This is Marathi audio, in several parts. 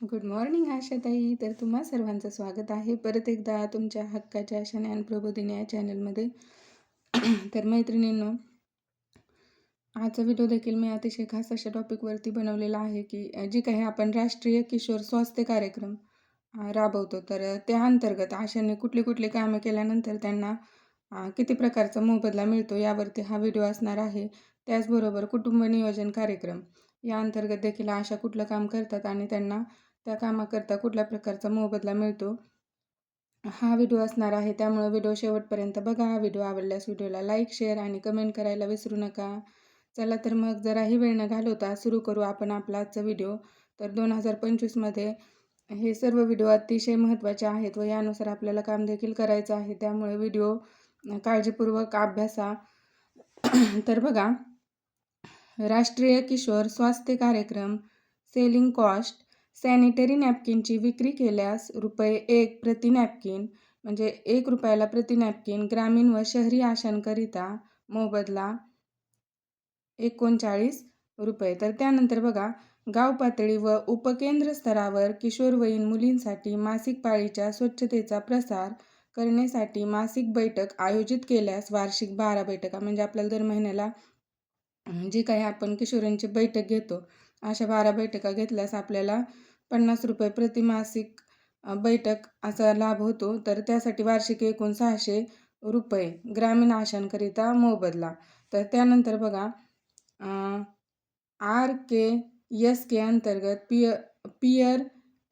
गुड मॉर्निंग आशाताई. तर तुम्हा सर्वांचं स्वागत आहे. परत एकदा तुमच्या हक्काच्या अशा ज्ञान या चॅनलमध्ये. तर मैत्रिणींनो आजचा व्हिडिओ देखील मी अतिशय खास अशा टॉपिकवरती बनवलेला आहे की जी काही आपण राष्ट्रीय किशोर स्वास्थ्य कार्यक्रम राबवतो तर त्या अंतर्गत आशांनी कुठली कुठली कामे केल्यानंतर त्यांना किती प्रकारचा मोबदला मिळतो यावरती हा व्हिडिओ असणार आहे. त्याचबरोबर कुटुंब नियोजन कार्यक्रम या अंतर्गत देखील आशा कुठलं काम करतात आणि त्यांना त्या कामाकरता कुठल्या प्रकारचा मोबदला मिळतो? हा व्हिडिओ असणार आहे. त्यामुळे व्हिडिओ शेवटपर्यंत बघा. व्हिडिओ आवडल्यास व्हिडिओला लाईक शेअर आणि कमेंट करायला विसरू नका. चला तर मग जराही वेळ न घालवता सुरू करू आपण आपला आजचा व्हिडिओ तर दोन हजार पंचवीसमध्ये हे सर्व व्हिडिओ अतिशय महत्त्वाचे आहेत व यानुसार आपल्याला काम देखील करायचं आहे. त्यामुळे व्हिडिओ काळजीपूर्वक अभ्यासा. तर बघा. राष्ट्रीय किशोर स्वास्थ्य कार्यक्रम सेलिंग कॉस्ट सॅनिटरी नॅपकिनची विक्री केल्यास रुपये एक प्रति नॅपकिन म्हणजे एक रुपयाला प्रति नॅपकिन ग्रामीण व शहरी आशांकरिता मोबदला एकोणचाळीस रुपये. तर त्यानंतर बघा गाव पातळी व उपकेंद्र स्तरावर किशोरवयीन मुलींसाठी मासिक पाळीच्या स्वच्छतेचा प्रसार करण्यासाठी मासिक बैठक आयोजित केल्यास वार्षिक बारा बैठका म्हणजे आपल्याला दर महिन्याला जी काही आपण किशोरांची बैठक घेतो अशा बारा बैठका घेतल्यास आपल्याला पन्नास रुपये प्रतिमासिक बैठक असा लाभ होतो. तर त्यासाठी वार्षिक एकूण सहाशे रुपये ग्रामीण आशांकरिता मोबदला. तर त्यानंतर बघा आर के एस के अंतर्गत पिय पियर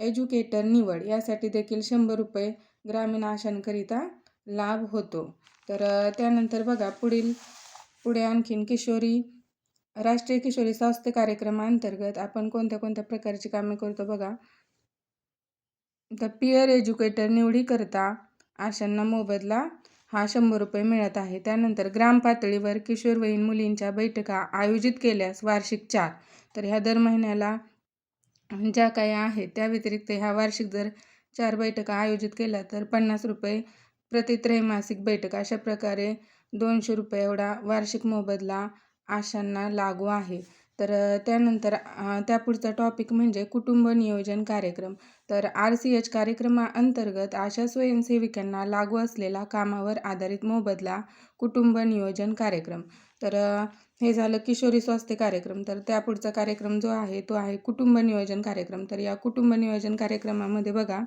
एज्युकेटर निवड यासाठी देखील शंभर रुपये ग्रामीण आशांकरिता लाभ होतो. तर त्यानंतर बघा पुढील पुढे आणखीन किशोरी राष्ट्रीय किशोरी स्वास्थ्य कार्यक्रमाअंतर्गत आपण कोणत्या कोणत्या प्रकारची कामे करतो बघा. तर पियर एज्युकेटर निवडीकरता आशांना मोबदला हा शंभर रुपये मिळत आहे. त्यानंतर ग्रामपातळीवर किशोरवयीन मुलींच्या बैठका आयोजित केल्यास वार्षिक चार. तर ह्या दर महिन्याला ज्या काही आहेत त्या व्यतिरिक्त ह्या वार्षिक जर चार बैठका आयोजित केल्या तर पन्नास रुपये प्रति त्रैमासिक बैठक अशा प्रकारे दोनशे रुपये एवढा वार्षिक मोबदला आशांना लागू आहे. तर त्यानंतर त्या पुढचा टॉपिक म्हणजे कुटुंब नियोजन कार्यक्रम. तर आर सी एच कार्यक्रमाअंतर्गत आशा स्वयंसेविकांना लागू असलेला कामावर आधारित मोबदला कुटुंब नियोजन कार्यक्रम. तर हे झालं किशोरी स्वास्थ्य कार्यक्रम. तर त्या पुढचा कार्यक्रम जो आहे तो आहे कुटुंब नियोजन कार्यक्रम. तर या कुटुंब नियोजन कार्यक्रमामध्ये बघा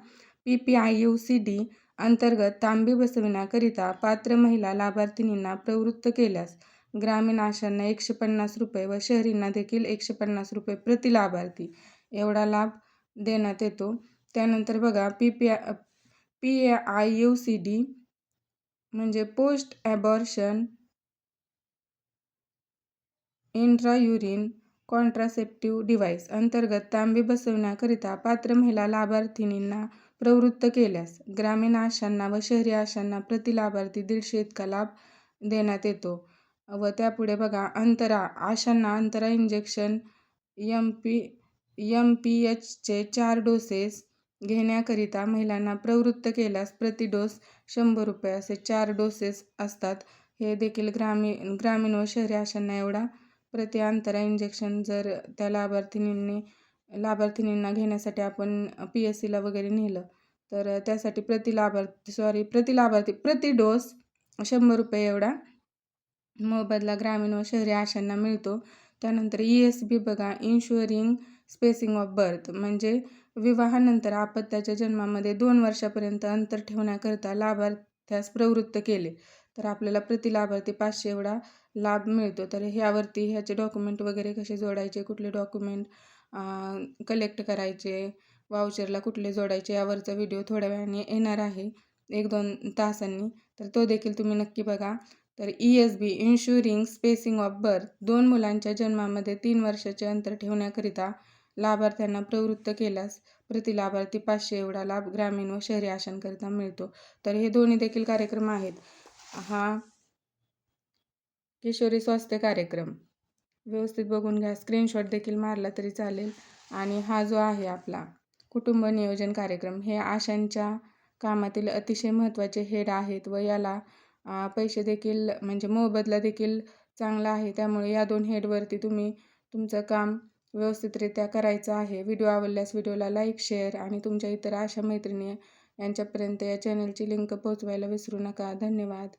P P I U C D अंतर्गत तांबे बसविण्याकरिता पात्र महिला लाभार्थिनींना प्रवृत्त केल्यास ग्रामीण आशांना एकशे पन्नास रुपये व शहरींना देखील एकशे पन्नास रुपये प्रति लाभार्थी एवढा लाभ देण्यात येतो. त्यानंतर बघा P P I P A I U C D म्हणजे post abortion intrauterine contraceptive device अंतर्गत तांबे बसवण्याकरिता पात्र महिला लाभार्थिनींना प्रवृत्त केल्यास ग्रामीण आशांना व शहरी आशांना प्रति लाभार्थी दीडशे इतका लाभ देण्यात येतो. व त्यापुढे बघा अंतरा आशांना Antara injection M P M P एचचे चार डोसेस घेण्याकरिता महिलांना प्रवृत्त केल्यास प्रति डोस शंभर रुपये असे चार डोसेस असतात. हे देखील ग्रामीण ग्रामीण व शहरी आशांना एवढा प्रति अंतरा इंजेक्शन जर त्या लाभार्थिनींनी लाभार्थिनींना घेण्यासाठी आपण पी एस सीला वगैरे नेलं तर त्यासाठी प्रति लाभार्थी सॉरी प्रति लाभार्थी प्रति डोस शंभर रुपये एवढा मोबदला ग्रामीण व शहरी आशांना मिळतो. त्यानंतर ई एस बी बघा इन्शुअरिंग स्पेसिंग ऑफ बर्थ म्हणजे विवाहानंतर आपत्त्याच्या जन्मामध्ये दोन वर्षापर्यंत अंतर ठेवण्याकरता लाभार्थ्यास प्रवृत्त केले. तर आपल्याला प्रति लाभार्थी पाचशे एवढा लाभ मिळतो. तर ह्यावरती ह्याचे डॉक्युमेंट वगैरे कसे जोडायचे कुठले डॉक्युमेंट कलेक्ट करायचे वाउचरला कुठले जोडायचे यावरचा व्हिडिओ थोड्या वेळाने येणार आहे. एक दोन तासांनी. तर तो देखील तुम्ही नक्की बघा. तर E S B ensuring spacing of birth दोन मुलांच्या जन्मामध्ये तीन वर्षाचे अंतर ठेवण्याकरिता लाभार्थ्यांना प्रवृत्त केल्यास प्रति लाभार्थी पाचशे एवढा लाभ ग्रामीण व शहरी आशांकरिता मिळतो. तर हे दोन्ही देखील कार्यक्रम आहेत. हा किशोरी स्वास्थ्य कार्यक्रम. व्यवस्थित बघून घ्या. स्क्रीनशॉट देखील मारला तरी चालेल. आणि हा जो आहे आपला कुटुंब नियोजन कार्यक्रम हे आशांच्या कामातील अतिशय महत्त्वाचे हेड आहेत व याला पैसे देखील म्हणजे मोबदला देखील चांगला आहे. त्यामुळे या दोन हेडवरती तुम्ही तुमचं काम व्यवस्थितरित्या करायचं आहे. व्हिडिओ आवडल्यास व्हिडिओला लाईक शेअर आणि तुमच्या इतर आशा मैत्रिणी यांच्यापर्यंत या चॅनलची लिंक पोहोचवायला विसरू नका. धन्यवाद.